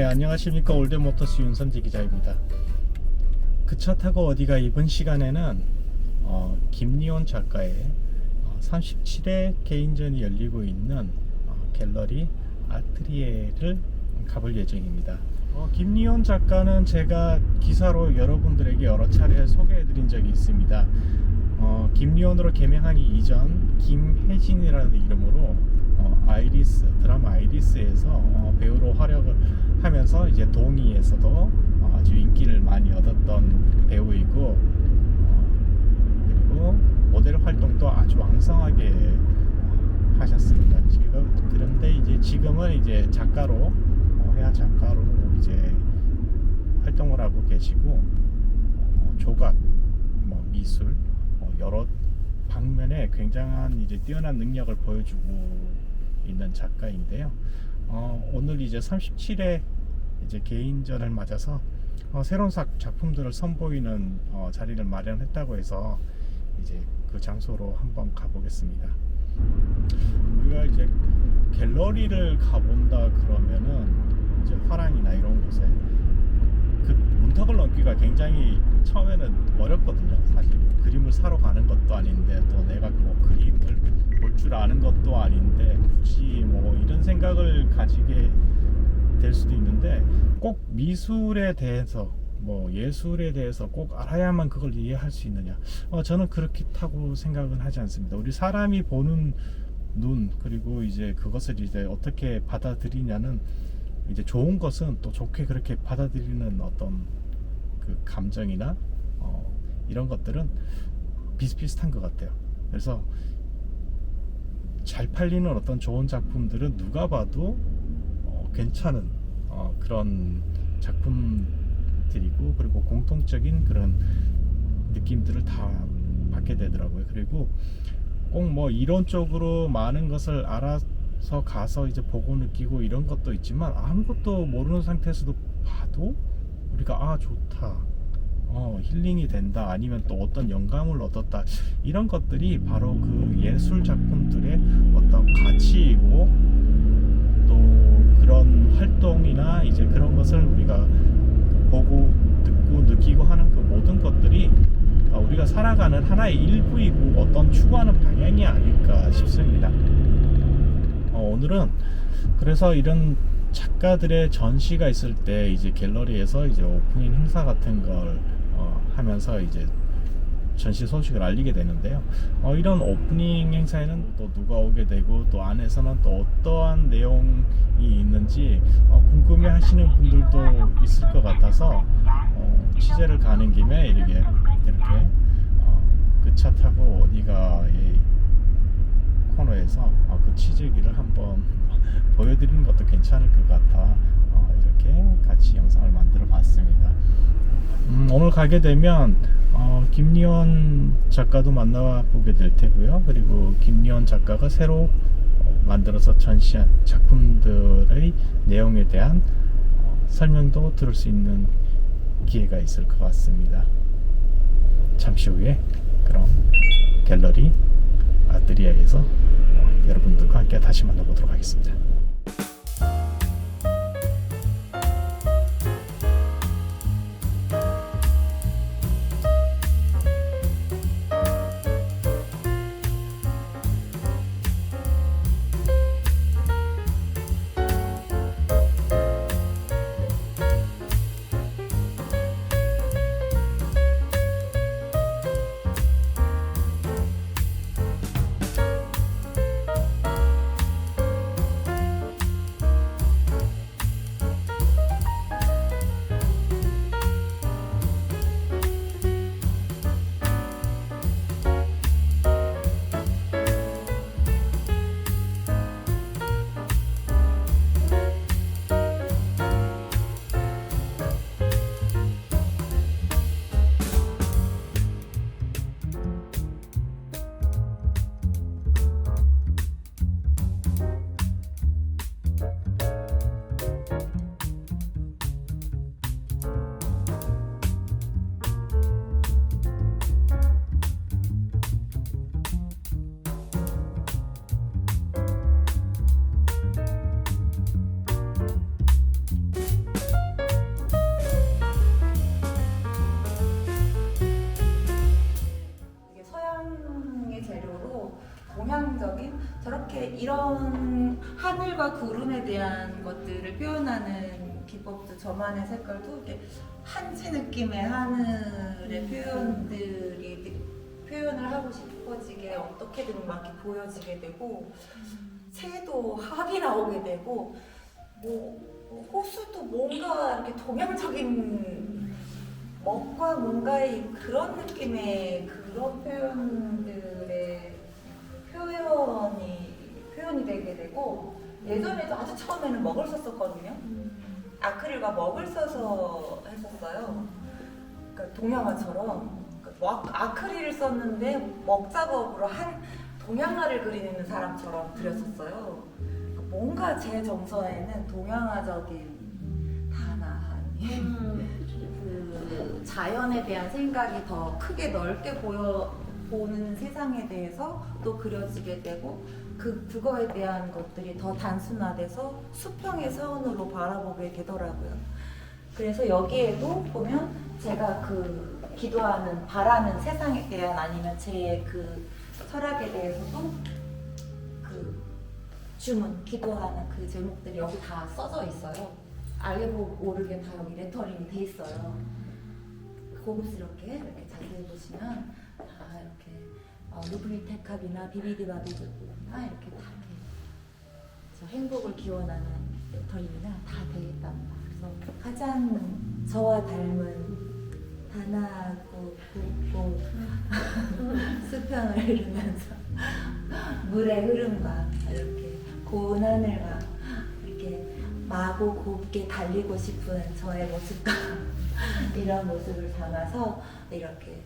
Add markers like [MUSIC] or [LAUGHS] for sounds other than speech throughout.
네, 안녕하십니까. 올드모터스 윤선지 기자입니다. 그 차 타고 어디가 이번 시간에는 어, 김리온 작가의 어, 37회 개인전이 열리고 있는 어, 갤러리 아트리에를 가볼 예정입니다. 어, 김리온 작가는 제가 기사로 여러분들에게 여러 차례 소개해 드린 적이 있습니다. 어, 김리온으로 개명하기 이전 김혜진이라는 이름으로 어, 아이리스 드라마 아이리스에서 어, 배우로 활약을 하면서 이제 동의에서도 어, 아주 인기를 많이 얻었던 배우이고 어, 그리고 모델 활동도 아주 왕성하게 어, 하셨습니다. 지금 그런데 이제 지금은 이제 작가로 어, 회화 작가로 이제 활동을 하고 계시고 어, 조각, 뭐 미술 어, 여러 방면에 굉장한 이제 뛰어난 능력을 보여주고 있는 작가인데요. 어, 오늘 이제 37회 이제 개인전을 맞아서 어, 새로운 작, 작품들을 선보이는 어, 자리를 마련했다고 해서 이제 그 장소로 한번 가보겠습니다. 우리가 이제 갤러리를 가본다 그러면은 이제 화랑이나 이런 곳에 그 문턱을 넘기가 굉장히 처음에는 어렵거든요. 사실 그림을 사러 가는 것도 아닌데 또 내가 뭐 그림을 볼 줄 아는 것도 아닌데 굳이 뭐 이런 생각을 가지게 될 수도 있는데 꼭 미술에 대해서 뭐 예술에 대해서 꼭 알아야만 그걸 이해할 수 있느냐? 어, 저는 그렇다고 생각은 하지 않습니다. 우리 사람이 보는 눈 그리고 이제 그것을 이제 어떻게 받아들이냐는 이제 좋은 것은 또 좋게 그렇게 받아들이는 어떤 그 감정이나 어, 이런 것들은 비슷비슷한 것 같아요. 그래서 잘 팔리는 어떤 좋은 작품들은 누가 봐도 어, 괜찮은 어, 그런 작품들이고 그리고 공통적인 그런 느낌들을 다 받게 되더라고요. 그리고 꼭 뭐 이론적으로 많은 것을 알아 서 가서 이제 보고 느끼고 이런 것도 있지만 아무것도 모르는 상태에서도 봐도 우리가 아 좋다. 어, 힐링이 된다. 아니면 또 어떤 영감을 얻었다. 이런 것들이 바로 그 예술 작품들의 어떤 가치이고 또 그런 활동이나 이제 그런 것을 우리가 보고 듣고 느끼고 하는 그 모든 것들이 어, 우리가 살아가는 하나의 일부이고 어떤 추구하는 방향이 아닐까 싶습니다. 어, 오늘은 그래서 이런 작가들의 전시가 있을 때 이제 갤러리에서 이제 오프닝 행사 같은 걸 어, 하면서 이제 전시 소식을 알리게 되는데요. 어, 이런 오프닝 행사에는 또 누가 오게 되고 또 안에서는 또 어떠한 내용이 있는지 어, 궁금해 하시는 분들도 있을 것 같아서 어, 취재를 가는 김에 이렇게 이렇게 어, 그차 타고 어디가 이 코너에서 어, 그 취재기를 한번 [LAUGHS] 보여드리는 것도 괜찮을 것 같아 어, 이렇게 같이 영상을 만들어 봤습니다. 음, 오늘 가게 되면 어, 김리원 작가도 만나보게 될 테고요. 그리고 김리원 작가가 새로 어, 만들어서 전시한 작품들의 내용에 대한 어, 설명도 들을 수 있는 기회가 있을 것 같습니다. 잠시 후에 그럼 갤러리 아트리아에서 어, 여러분들과 함께 다시 만나보도록 하겠습니다. 이런 하늘과 구름에 대한 것들을 표현하는 기법도 저만의 색깔도 이렇게 한지 느낌의 하늘의 표현들이 느- 표현을 하고 싶어지게 어떻게든 막 이렇게 보여지게 되고 새도 합이 나오게 되고 뭐, 뭐 호수도 뭔가 이렇게 동양적인 먹과 뭔가의 그런 느낌의 그런 표현들의 표현이 표현이 되게 되고 예전에도 아주 처음에는 먹을 썼었거든요. 아크릴과 먹을 써서 했었어요. 그러니까 동양화처럼 그러니까 뭐 아크릴을 썼는데 먹 작업으로 한 동양화를 그리는 사람처럼 그렸었어요. 그러니까 뭔가 제 정서에는 동양화적인 단아함이 [LAUGHS] 그 자연에 대한 생각이 더 크게 넓게 보여 보는 세상에 대해서 또 그려지게 되고 그 그거에 대한 것들이 더 단순화돼서 수평의 사원으로 바라보게 되더라고요. 그래서 여기에도 보면 제가 그 기도하는 바라는 세상에 대한 아니면 제 그 철학에 대해서도 그 주문 기도하는 그 제목들이 여기 다 써져 있어요. 알게 모르게 다 여기 레터링이 돼 있어요. 고급스럽게 이렇게 자세히 보시면 다 이렇게 어, 루브리 테캅이나 비비디바비드나 이렇게 다 이렇게 저 행복을 기원하는 레터링이나 다 있답니다. 그래서 가장 저와 닮은 단아하고 굵고 [LAUGHS] 수평을 흐르면서 물의 흐름과 이렇게 고운 하늘과 이렇게 마구 곱게 달리고 싶은 저의 모습과 [LAUGHS] 이런 모습을 담아서 이렇게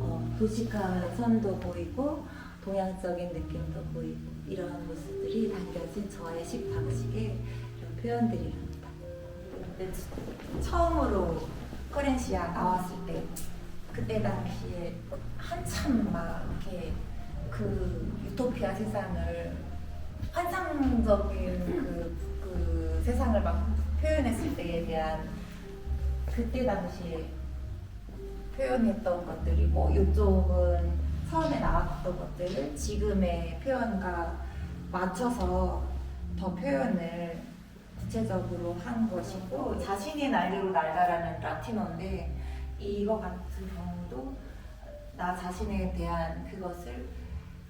어, 도시가의 선도 보이고 동양적인 느낌도 보이고 이런 모습들이 담겨진 저의 식 방식의 표현들이랍니다. 처음으로 코렌시아 나왔을 때 그때 당시에 한참 막 이렇게 그 유토피아 세상을 환상적인 그, 그 세상을 막 표현했을 때에 대한 그때 당시에 표현했던 것들이 뭐 이쪽은 처음에 나왔던 것들을 지금의 표현과 맞춰서 더 표현을 구체적으로 한 것이고 자신의 날개로 날다라는 라틴어인데 이거 같은 경우도 나 자신에 대한 그것을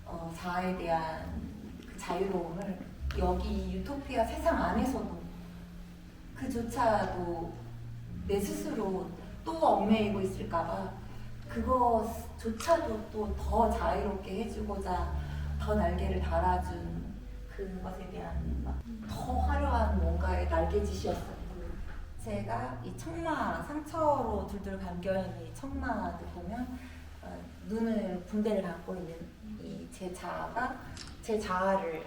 어, 자아에 대한 그 자유로움을 여기 유토피아 세상 안에서도 그조차도 내 스스로 또 얽매이고 있을까봐 그것조차도 또 더 자유롭게 해주고자 더 날개를 달아준 그것에 대한 막더 화려한 뭔가의 날개짓이었었고 제가 이 청마 상처로 둘둘 감겨 있는 이 청마를 보면 어, 눈을 붕대를 갖고 있는 이 제 자아가 제 자아를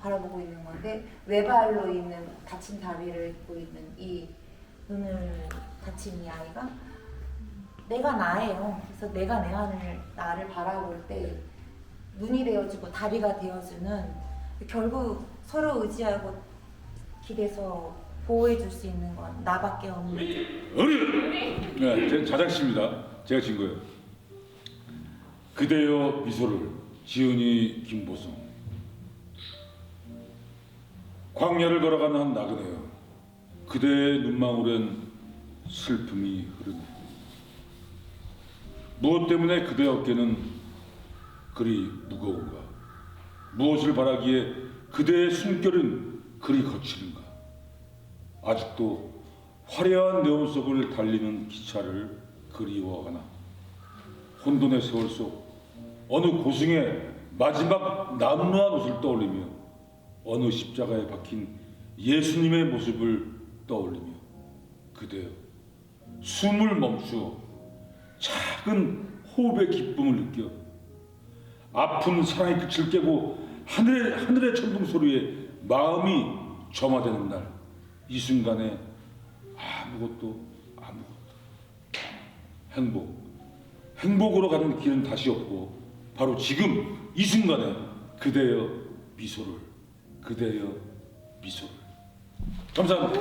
바라보고 있는 건데 외발로 있는 다친 다리를 입고 있는 이 눈을 다친 이 아이가 내가 나예요. 그래서 내가 내 안을 나를 바라볼 때 눈이 되어주고 다리가 되어주는 결국 서로 의지하고 길에서 보호해줄 수 있는 건 나밖에 없는. 어리! 네, 제 자작시입니다. 제가 진 거예요. 그대여 미소를 지은이 김보성 광야를 걸어가는 한 나그네여 그대의 눈망울엔 슬픔이 흐르네 무엇 때문에 그대 어깨는 그리 무거운가? 무엇을 바라기에 그대의 숨결은 그리 거칠은가? 아직도 화려한 네온 속을 달리는 기차를 그리워하나? 혼돈의 세월 속 어느 고승의 마지막 남루한 옷을 떠올리며 어느 십자가에 박힌 예수님의 모습을 떠올리며 그대여 숨을 멈추어 작은 호흡의 기쁨을 느껴 아픈 사랑의 끝을 깨고 하늘의 하늘의 천둥 소리에 마음이 점화되는 날. 이 순간에 아무것도 아무것도 행복 행복으로 가는 길은 다시 없고 바로 지금 이 순간에 그대여 미소를 그대여 미소를. 감사합니다.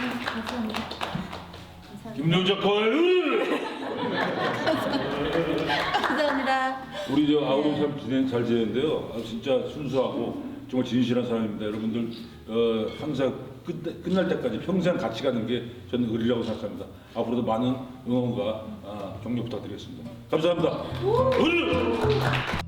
감사합니다. 감사합니다. 김윤 작가의 우리 저 아우로 참 지내, 잘 지내는데요. 아, 진짜 순수하고 정말 진실한 사람입니다. 여러분들 어, 항상 끝, 끝날 때까지 평생 같이 가는 게 저는 의리라고 생각합니다. 앞으로도 많은 응원과 아, 격려 부탁드리겠습니다. 감사합니다. 의리!